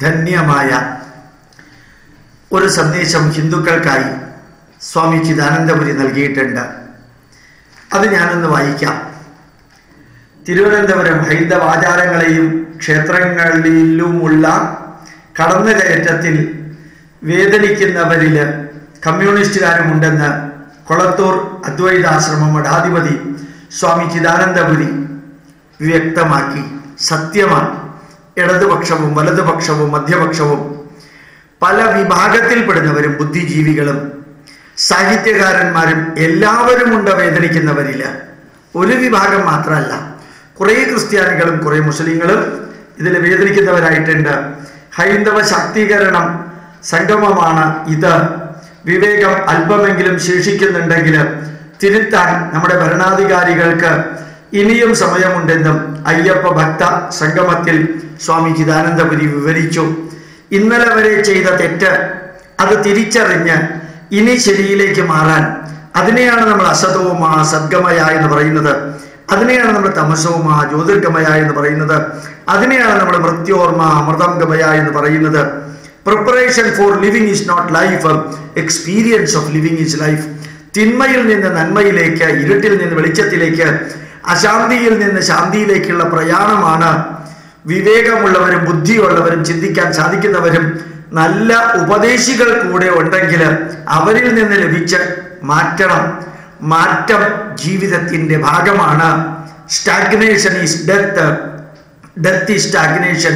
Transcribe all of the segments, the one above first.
ധന്യമായ ഒരു സന്ദേശം ഹിന്ദുക്കൾക്കായി സ്വാമി ചിദാനന്ദപുരി നൽകിയിട്ടുണ്ട്. അത് ഞാനൊന്ന് വായിക്കാം. തിരുവനന്തപുരം ഹൈന്ദവ ആചാരങ്ങളെയും ക്ഷേത്രങ്ങളിലുമുള്ള കടന്നുകയറ്റത്തിൽ വേദനിക്കുന്നവരിൽ കമ്മ്യൂണിസ്റ്റുകാരുമുണ്ടെന്ന് കൊളത്തൂർ അദ്വൈതാശ്രമം മഠാധിപതി സ്വാമി ചിദാനന്ദപുരി വ്യക്തമാക്കി. സത്യമാണ്. ഇടതുപക്ഷവും വലതുപക്ഷവും മധ്യപക്ഷവും പല വിഭാഗത്തിൽപ്പെടുന്നവരും ബുദ്ധിജീവികളും സാഹിത്യകാരന്മാരും എല്ലാവരും ഉണ്ട് വേദനിക്കുന്നവരിൽ ഒരു വിഭാഗം മാത്രമല്ല. കുറേ ക്രിസ്ത്യാനികളും കുറേ മുസ്ലിങ്ങളും ഇതിൽ വേദനിക്കുന്നവരായിട്ടുണ്ട്. ഹൈന്ദവ ശാക്തീകരണം സംഗമമാണ് ഇത്. വിവേകം അല്പമെങ്കിലും ശേഷിക്കുന്നുണ്ടെങ്കിൽ തിരുത്താൻ നമ്മുടെ ഭരണാധികാരികൾക്ക് ഇനിയും സമയമുണ്ടെന്നും അയ്യപ്പ ഭക്ത സംഗമത്തിൽ സ്വാമി ചിദാനന്ദപുരി വിവരിച്ചു. ഇന്നലെ വരെ ചെയ്ത തെറ്റ് അത് തിരിച്ചറിഞ്ഞ് ഇനി ശരിയിലേക്ക് മാറാൻ അതിനെയാണ് നമ്മൾ അസതവുമാ സദ്ഗമയ എന്ന് പറയുന്നത്. അതിനെയാണ് നമ്മൾ തമസവുമാ ജ്യോതിർഗമയ എന്ന് പറയുന്നത്. അതിനെയാണ് നമ്മൾ മൃത്യോർമ അമൃതം ഗമയ എന്ന് പറയുന്നത്. Preparation for living is not life experience of living is life തിന്മയിൽ നിന്ന് നന്മയിലേക്ക് ഇരുട്ടിൽ നിന്ന് വെളിച്ചത്തിലേക്ക് അശാന്തിയിൽ നിന്ന് ശാന്തിയിലേക്കുള്ള പ്രയാണമാണ് വിവേകമുള്ളവരും ബുദ്ധിയുള്ളവരും ചിന്തിക്കാൻ സാധിക്കുന്നവരും നല്ല ഉപദേശികൾ കൂടെ ഉണ്ടെങ്കിൽ അവരിൽ നിന്ന് ലഭിച്ച മാറ്റണം മാറ്റം ജീവിതത്തിന്റെ ഭാഗമാണ്. Stagnation is death death is stagnation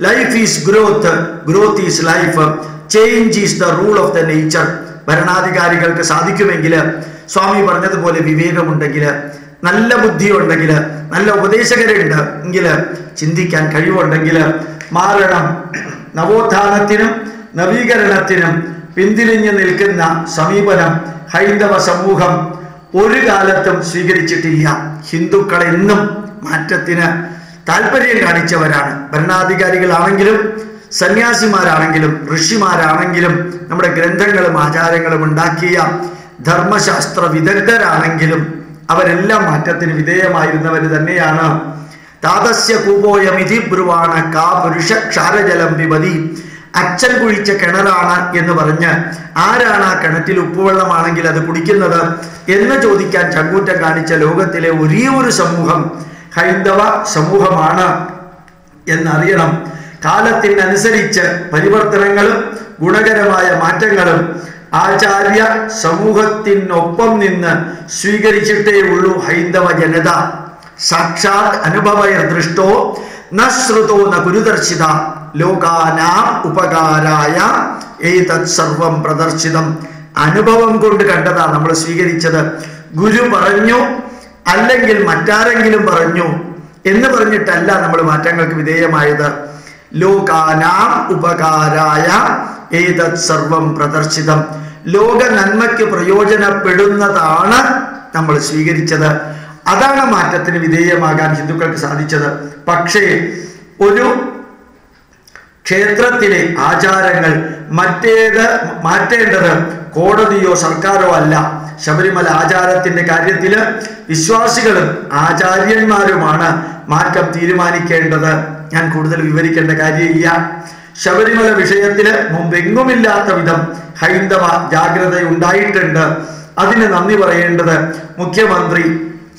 life is growth growth is life change is the rule of the nature ഭരണാധികാരികൾക്ക് സാധിക്കുമെങ്കിൽ സ്വാമി പറഞ്ഞതുപോലെ വിവേകമുണ്ടെങ്കിൽ നല്ല ബുദ്ധി ഉണ്ടെങ്കിൽ നല്ല ഉപദേശകരുണ്ട് എങ്കിൽ ചിന്തിക്കാൻ കഴിവുണ്ടെങ്കിൽ മാറണം. നവോത്ഥാനത്തിനും നവീകരണത്തിനും പിന്തിരിഞ്ഞു നിൽക്കുന്ന സമീപനം ഹൈന്ദവ സമൂഹം ഒരു കാലത്തും സ്വീകരിച്ചിട്ടില്ല. ഹിന്ദുക്കൾ എന്നും മാറ്റത്തിന് താല്പര്യം കാണിച്ചവരാണ്. ഭരണാധികാരികളാണെങ്കിലും സന്യാസിമാരാണെങ്കിലും ഋഷിമാരാണെങ്കിലും നമ്മുടെ ഗ്രന്ഥങ്ങളും ആചാരങ്ങളും ഉണ്ടാക്കിയ ധർമ്മശാസ്ത്ര വിദഗ്ധരാണെങ്കിലും അവരെല്ലാം മാറ്റത്തിന് വിധേയമായിരുന്നവർ തന്നെയാണ്. താതസ്യ കൂപോയമിതി ബ്രുവാണ കാ പുരുഷ ക്ഷാരജലം വിപതി അച്ഛൻ കുഴിച്ച കിണറാണ് എന്ന് പറഞ്ഞ് ആരാണ് ആ കിണറ്റിൽ ഉപ്പുവെള്ളമാണെങ്കിൽ അത് കുടിക്കുന്നത് എന്ന് ചോദിക്കാൻ ചങ്കൂറ്റം കാണിച്ച ലോകത്തിലെ ഒരേ ഒരു സമൂഹം ഹൈന്ദവ സമൂഹമാണ് എന്നറിയണം. കാലത്തിനനുസരിച്ച് പരിവർത്തനങ്ങളും ഗുണകരമായ മാറ്റങ്ങളും ആചാര്യ സമൂഹത്തിനൊപ്പം നിന്ന് സ്വീകരിച്ചിട്ടേ ഉള്ളൂ ഹൈന്ദവ ജനത. സാക്ഷാത് അനുഭവയ ദൃഷ്ടോ നശ്രുതോ ശ്രുതോ ന ഗുരുദർശിത. ലോകാനാം ഉപകാരായ ഏതത് സർവം പ്രദർശിതം. അനുഭവം കൊണ്ട് കണ്ടതാ നമ്മൾ സ്വീകരിച്ചത്. ഗുരു പറഞ്ഞു അല്ലെങ്കിൽ മറ്റാരെങ്കിലും പറഞ്ഞു എന്ന് പറഞ്ഞിട്ടല്ല നമ്മൾ മാറ്റങ്ങൾക്ക് വിധേയമായത്. ലോകാനാം ഉപകാരായ ഏതത് സർവം പ്രദർശിതം? ലോക നന്മയ്ക്ക് പ്രയോജനപ്പെടുന്നതാണ് നമ്മൾ സ്വീകരിച്ചത്. അതാണ് മാറ്റത്തിന് വിധേയമാകാൻ ഹിന്ദുക്കൾക്ക് സാധിച്ചത്. പക്ഷേ ഒരു ക്ഷേത്രത്തിലെ ആചാരങ്ങൾ മറ്റേത് മാറ്റേണ്ടത് കോടതിയോ സർക്കാരോ അല്ല. ശബരിമല ആചാരത്തിന്റെ കാര്യത്തിൽ വിശ്വാസികളും ആചാര്യന്മാരുമാണ് മാറ്റം തീരുമാനിക്കേണ്ടത്. ഞാൻ കൂടുതൽ വിവരിക്കേണ്ട കാര്യമില്ല. ശബരിമല വിഷയത്തിൽ മുമ്പെങ്ങുമില്ലാത്ത വിധം ഹൈന്ദവ ജാഗ്രത ഉണ്ടായിട്ടുണ്ട് അതിന് നന്ദി പറയേണ്ടത് മുഖ്യമന്ത്രി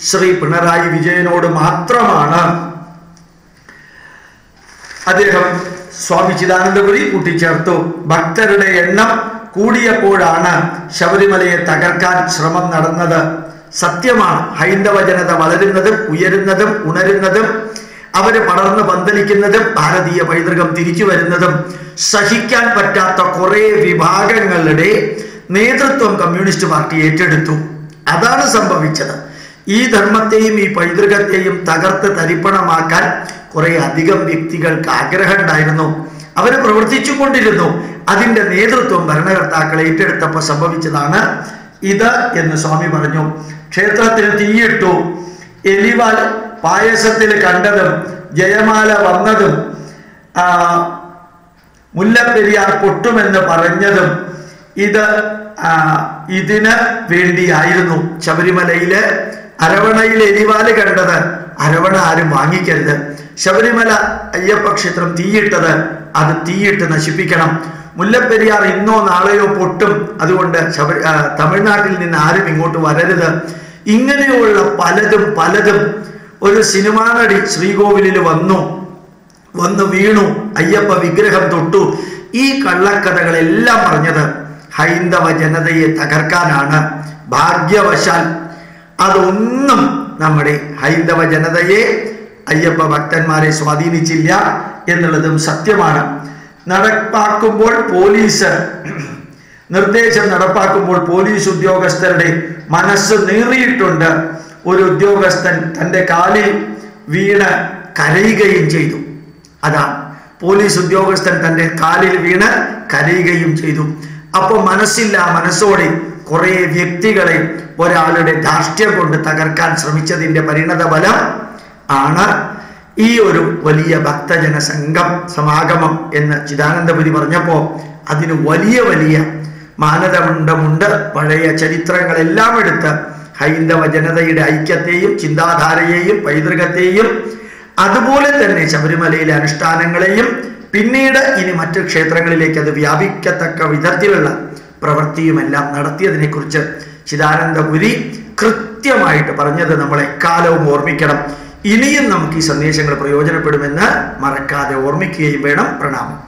ശ്രീ പിണറായി വിജയനോട് മാത്രമാണ്. അദ്ദേഹം സ്വാമി ചിദാനന്ദപുരി കൂട്ടിച്ചേർത്തു. ഭക്തരുടെ എണ്ണം കൂടിയപ്പോഴാണ് ശബരിമലയെ തകർക്കാൻ ശ്രമം നടന്നത്. സത്യമാണ് ഹൈന്ദവ ജനത വളരുന്നതും ഉയരുന്നതും ഉണരുന്നതും അവർ പടർന്ന് പന്തലിക്കുന്നതും ഭാരതീയ പൈതൃകം തിരിച്ചു വരുന്നതും സഹിക്കാൻ പറ്റാത്ത കുറെ വിഭാഗങ്ങളുടെ നേതൃത്വം കമ്മ്യൂണിസ്റ്റ് പാർട്ടി ഏറ്റെടുത്തു. അതാണ് സംഭവിച്ചത്. ഈ ധർമ്മത്തെയും ഈ പൈതൃകത്തെയും തകർത്ത് തരിപ്പണമാക്കാൻ കുറെ അധികം വ്യക്തികൾക്ക് ആഗ്രഹം ഉണ്ടായിരുന്നു അവർ പ്രവർത്തിച്ചു കൊണ്ടിരുന്നു. അതിന്റെ നേതൃത്വം ഭരണകർത്താക്കൾ ഏറ്റെടുത്തപ്പോൾ സംഭവിച്ചതാണ് ഇത് എന്ന് സ്വാമി പറഞ്ഞു. ക്ഷേത്രത്തിന് തീയിട്ടു എലിവാൽ പായസത്തിൽ കണ്ടതും ജയമാല വന്നതും മുല്ലപ്പെരിയാർ പൊട്ടുമെന്ന് പറഞ്ഞതും ഇത് ഇതിന് വേണ്ടിയായിരുന്നു. ശബരിമലയിലെ അരവണയിൽ എരിവാൽ കണ്ടത്. അരവണ ആരും വാങ്ങിക്കരുത്. ശബരിമല അയ്യപ്പ ക്ഷേത്രം തീയിട്ടത് അത് തീയിട്ട് നശിപ്പിക്കണം. മുല്ലപ്പെരിയാർ ഇന്നോ നാളെയോ പൊട്ടും. അതുകൊണ്ട് ശബരി തമിഴ്നാട്ടിൽ നിന്ന് ആരും ഇങ്ങോട്ട് വരരുത്. ഇങ്ങനെയുള്ള പലതും പലതും ഒരു സിനിമാ നടി ശ്രീകോവിലിൽ വന്നു. വന്നു വീണു. അയ്യപ്പ വിഗ്രഹം തൊട്ടു. ഈ കള്ളക്കഥകളെല്ലാം പറഞ്ഞത് ഹൈന്ദവ ജനതയെ തകർക്കാനാണ്. ഭാഗ്യവശാൽ അതൊന്നും നമ്മുടെ ഹൈന്ദവ ജനതയെ അയ്യപ്പ ഭക്തന്മാരെ സ്വാധീനിച്ചില്ല എന്നുള്ളതും സത്യമാണ്. നടപ്പാക്കുമ്പോൾ പോലീസ് നിർദ്ദേശം നടപ്പാക്കുമ്പോൾ പോലീസ് ഉദ്യോഗസ്ഥരുടെ മനസ്സ് നീറിയിട്ടുണ്ട്. ഒരു ഉദ്യോഗസ്ഥൻ തന്റെ കാലിൽ വീണ് കരയുകയും ചെയ്തു. അതാണ് പോലീസ് ഉദ്യോഗസ്ഥൻ തന്റെ കാലിൽ വീണ് കരയുകയും ചെയ്തു. അപ്പോൾ മനസ്സില്ല മനസ്സോടെ കുറേ വ്യക്തികളെ ഒരാളുടെ ധാർഷ്ട്യം കൊണ്ട് തകർക്കാൻ ശ്രമിച്ചതിന്റെ പരിണത ഫലം ആണ് ഈ ഒരു വലിയ ഭക്തജന സംഘം സമാഗമം എന്ന് ചിദാനന്ദപുരി പറഞ്ഞപ്പോൾ അതിന് വലിയ വലിയ മാനദണ്ഡമുണ്ട്. പഴയ ചരിത്രങ്ങളെല്ലാം എടുത്ത് ഹൈന്ദവ ജനതയുടെ ഐക്യത്തെയും ചിന്താധാരയെയും പൈതൃകത്തെയും അതുപോലെ തന്നെ ശബരിമലയിലെ അനുഷ്ഠാനങ്ങളെയും പിന്നീട് ഇനി മറ്റു ക്ഷേത്രങ്ങളിലേക്ക് അത് വ്യാപിക്കത്തക്ക വിധത്തിലുള്ള പ്രവൃത്തിയുമെല്ലാം നടത്തിയതിനെക്കുറിച്ച് ചിദാനന്ദപുരി കൃത്യമായിട്ട് പറഞ്ഞത് നമ്മൾ എക്കാലവും ഓർമ്മിക്കണം. ഇനിയും നമുക്ക് ഈ സന്ദേശങ്ങൾ പ്രയോജനപ്പെടുമെന്ന് മറക്കാതെ ഓർമ്മിക്കുകയും വേണം. പ്രണാമം.